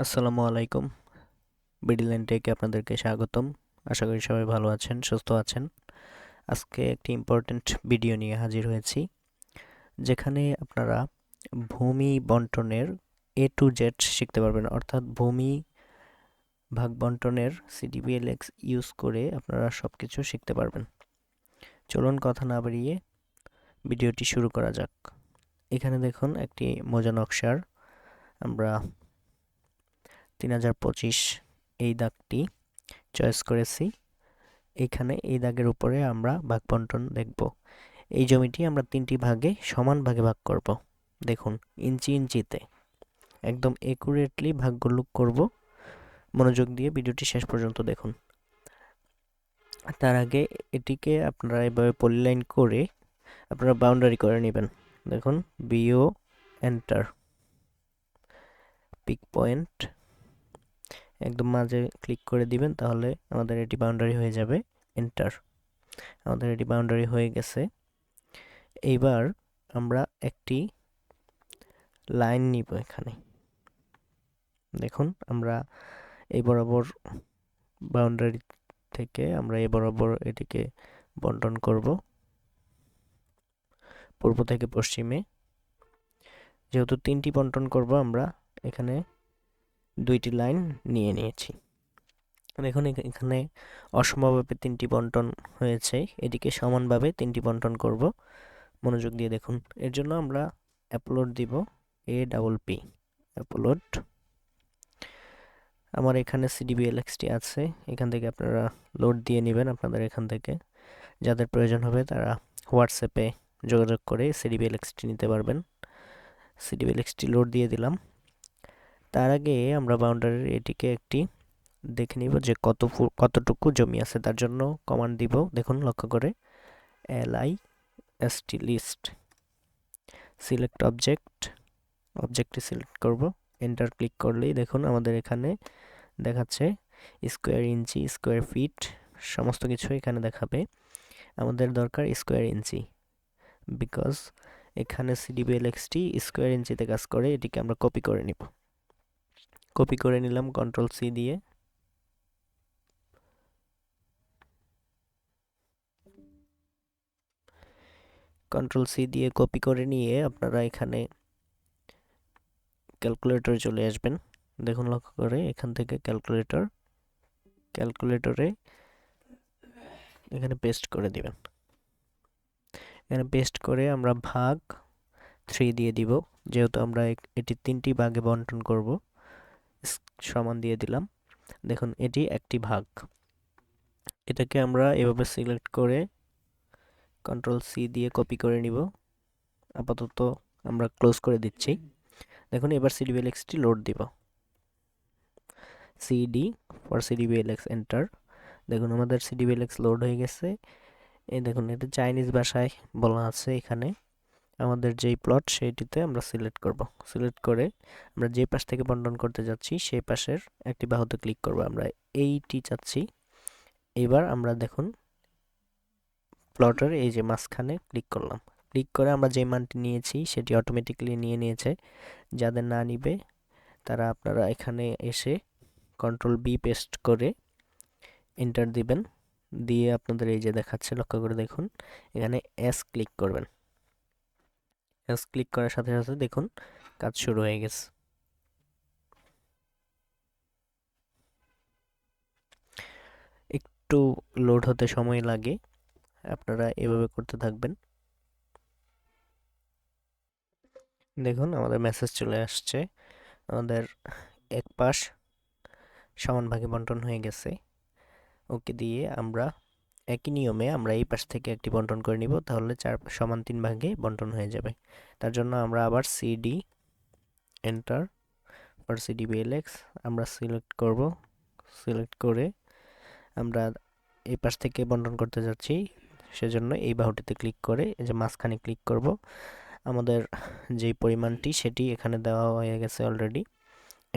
আসসালামু আলাইকুম। বিডিল্যান্ড টেকে আপনাদেরকে স্বাগতম। আশা করি সবাই ভালো আছেন, সুস্থ আছেন। আজকে একটি ইম্পর্ট্যান্ট ভিডিও নিয়ে হাজির হয়েছি, যেখানে আপনারা ভূমি বন্টনের এ টু জেড শিখতে পারবেন। অর্থাৎ ভূমি ভাগ বন্টনের সিডিবিএলএক্স ইউজ করে আপনারা সব কিছু শিখতে পারবেন। চলুন কথা না বাড়িয়ে ভিডিওটি শুরু করা যাক। এখানে দেখুন একটি মোজা নকশার আমরা তিন হাজার পঁচিশ এই দাগটি চয়েস করেছি। এখানে এই দাগের উপরে আমরা ভাগ বন্টন দেখব। এই জমিটি আমরা তিনটি ভাগে সমান ভাগে ভাগ করব। দেখুন, ইঞ্চি ইঞ্চিতে। একদম একুরেটলি ভাগগুলো করব। মনোযোগ দিয়ে ভিডিওটি শেষ পর্যন্ত দেখুন। তার আগে এটিকে আপনারা এভাবে পলিলাইন করে আপনারা বাউন্ডারি করে নেবেন। দেখুন বিও এন্টার পিক পয়েন্ট একদম মাঝে ক্লিক করে দিবেন, তাহলে আমাদের এটি বাউন্ডারি হয়ে যাবে এন্টার আমাদের এটি বাউন্ডারি হয়ে গেছে। এইবার আমরা একটি লাইন নিব এখানে। দেখুন, আমরা এই বরাবর বাউন্ডারি থেকে আমরা এই বরাবর এটিকে বন্টন করব, পূর্ব থেকে পশ্চিমে। যেহেতু তিনটি বন্টন করব আমরা এখানে দুইটি লাইন নিয়ে নিয়েছি। দেখুন এখানে অসমভাবে তিনটি বন্টন হয়েছে। এটিকে সমানভাবে তিনটি বন্টন করব। মনোযোগ দিয়ে দেখুন। এর জন্য আমরা অ্যাপলোড দিব এ ডাবল পি অ্যাপলোড আমার এখানে সিডিবি সিডিবিএলএক্সটি আছে। এখান থেকে আপনারা লোড দিয়ে নেবেন আপনাদের এখান থেকে। যাদের প্রয়োজন হবে তারা হোয়াটসঅ্যাপে যোগাযোগ করে সিডিবি সিডিবিএলএক্সটি নিতে পারবেন। সিডিবিএলএক্সটি লোড দিয়ে দিলাম। তার আগে আমরা বাউন্ডারির এটিকে একটি দেখে নিব যে কত কতটুকু জমি আছে, তার জন্য কমান্ড দিব। দেখুন, লক্ষ্য করে। L I S T list select object অবজেক্টটি select করব। এন্টার ক্লিক করলেই দেখুন, আমাদের এখানে দেখাচ্ছে স্কোয়ার ইঞ্চি স্কোয়ার ফিট সমস্ত কিছু এখানে দেখাবে। আমাদের দরকার স্কোয়ার ইঞ্চি বিকজ এখানে সিডিবিএলএক্সটি স্কোয়ার ইঞ্চিতে কাজ করে, এটিকে আমরা কপি করে নিব। কপি করে নিলাম কন্ট্রোল সি দিয়ে। কন্ট্রোল সি দিয়ে কপি করে নিয়ে আপনারা এখানে ক্যালকুলেটরে চলে আসবেন। দেখুন লক্ষ্য করে এখান থেকে ক্যালকুলেটর ক্যালকুলেটরে এখানে পেস্ট করে দিবেন। এখানে পেস্ট করে আমরা ভাগ থ্রি দিয়ে দিব, যেহেতু আমরা এটি তিনটি ভাগে বন্টন করব। সমান দিয়ে দিলাম। দেখুন, এটি একটি ভাগ। এটাকে আমরা এভাবে সিলেক্ট করে কন্ট্রোল সি দিয়ে কপি করে নিব। আপাতত আমরা ক্লোজ করে দিচ্ছি। দেখুন, এবার সিডিবিএলএক্সটি লোড দিব। সিডি ফর সিডিবিএলএক্স এন্টার দেখুন, আমাদের সিডিবিএলএক্স লোড হয়ে গেছে। এই দেখুন, এটা চাইনিজ ভাষায় বলা আছে এখানে। আমাদের যেই প্লট সেইটিতে আমরা সিলেক্ট করব। সিলেক্ট করে আমরা যে পাশ থেকে বন্টন করতে যাচ্ছি সেই পাশের একটি বাহুতে ক্লিক করব। আমরা এইটি চাচ্ছি। এবার আমরা দেখুন প্লটের এই যে মাঝখানে ক্লিক করলাম। ক্লিক করে আমরা যে মানটি নিয়েছি, সেটি অটোমেটিক্যালি নিয়ে নিয়েছে। যাদের না নিবে, তারা আপনারা এখানে এসে কন্ট্রোল বি পেস্ট করে এন্টার দিবেন। দিয়ে আপনাদের এই যে দেখাচ্ছে, লক্ষ্য করে দেখুন, এখানে এস ক্লিক করবেন। এস ক্লিক করার সাথে সাথে দেখুন, কাজ শুরু হয়ে গেছে। একটু লোড হতে সময় লাগে, আপনারা এভাবে করতে থাকবেন। দেখুন, আমাদের মেসেজ চলে আসছে। আমাদের এক পাশ সমান ভাগে বন্টন হয়ে গেছে। ওকে দিয়ে আমরা একই নিয়মে আমরা এই পাশ থেকে একটি বন্টন করে নিব, তাহলে চার সমান তিন ভাগে বন্টন হয়ে যাবে। তার জন্য আমরা আবার CD enter for CD BLX আমরা সিলেক্ট করব। সিলেক্ট করে আমরা এই পাশ থেকে বন্টন করতে যাচ্ছি, সেজন্য এই বাহুটিতে ক্লিক করে এই যে মাঝখানে ক্লিক করব। আমাদের যেই পরিমাণটি সেটি এখানে দেওয়া হয়ে গেছে অলরেডি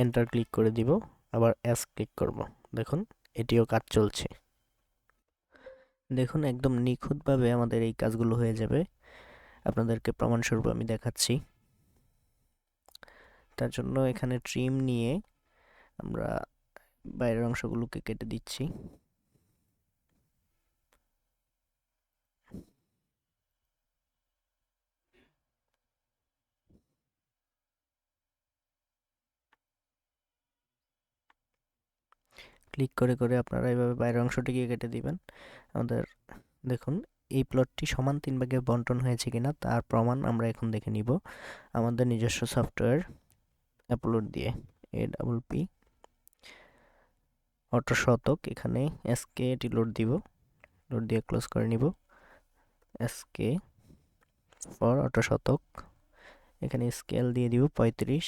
এন্টার ক্লিক করে দিব, আবার এস ক্লিক করব। দেখুন, এটিও কাজ চলছে। দেখুন, একদম নিখুঁতভাবে আমাদের এই কাজগুলো হয়ে যাবে। আপনাদেরকে প্রমাণস্বরূপ আমি দেখাচ্ছি। তার জন্য এখানে ট্রিম নিয়ে আমরা বাইরের অংশগুলোকে কেটে দিচ্ছি। ক্লিক করে করে আপনারা এইভাবে বাইরের অংশটিকে কেটে দিবেন। আমাদের, দেখুন, এই প্লটটি সমান তিন ভাগে বন্টন হয়েছে কিনা তার প্রমাণ আমরা এখন দেখে নিব আমাদের নিজস্ব সফটওয়্যার অ্যাপলোড দিয়ে। এ ডাবল পি অটো শতক এখানে এসকে এটি লোড দিব। লোড দিয়ে ক্লোজ করে নিব। এসকে ফর অটো শতক এখানে স্কেল দিয়ে দিব পঁয়ত্রিশ।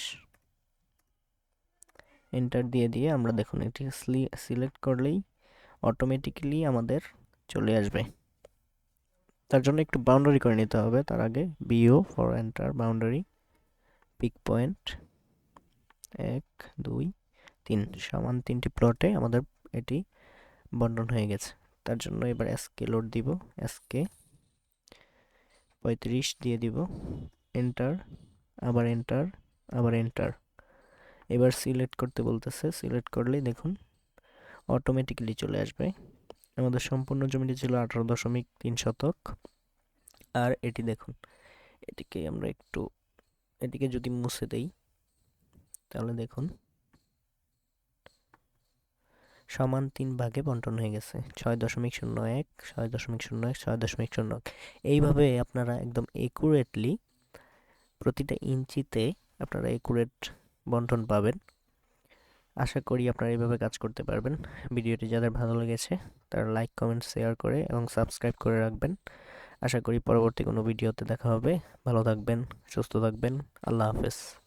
এন্টার দিয়ে দিয়ে আমরা দেখুন এটি সিলেক্ট করলেই অটোমেটিক্যালি আমাদের চলে আসবে। তার জন্য একটু বাউন্ডারি করে নিতে হবে। তার আগে BO for enter boundary pick point এক, দুই, তিন, সমান তিনটি প্লটে আমাদের এটি বন্টন হয়ে গেছে। তার জন্য এবার এসকে লোড দিব। এসকে পঁয়ত্রিশ দিয়ে দিব। এন্টার আবার এন্টার আবার এন্টার এবার সিলেক্ট করতে বলতেছে, সিলেক্ট করলেই দেখুন অটোমেটিক্যালি চলে আসবে। আমাদের সম্পূর্ণ জমিটি ছিল আঠারো দশমিক তিন শতক। আর এটি দেখুন, এটিকে আমরা একটু, এটিকে যদি মুছে দেই, তাহলে দেখুন সমান তিন ভাগে বন্টন হয়ে গেছে। ছয় দশমিক শূন্য এক, ছয় দশমিক শূন্য এক, ছয় দশমিক শূন্য এক। এইভাবে আপনারা একদম একুরেটলি প্রতিটা ইঞ্চিতে আপনারা একুরেট বন্টন পাবেন। আশা করি আপনারা এইভাবে কাজ করতে পারবেন। ভিডিওটি যাদের ভালো লেগেছে, তারা লাইক কমেন্ট শেয়ার করে এবং সাবস্ক্রাইব করে রাখবেন। আশা করি পরবর্তী কোনো ভিডিওতে দেখা হবে। ভালো থাকবেন, সুস্থ থাকবেন। আল্লাহ হাফেজ।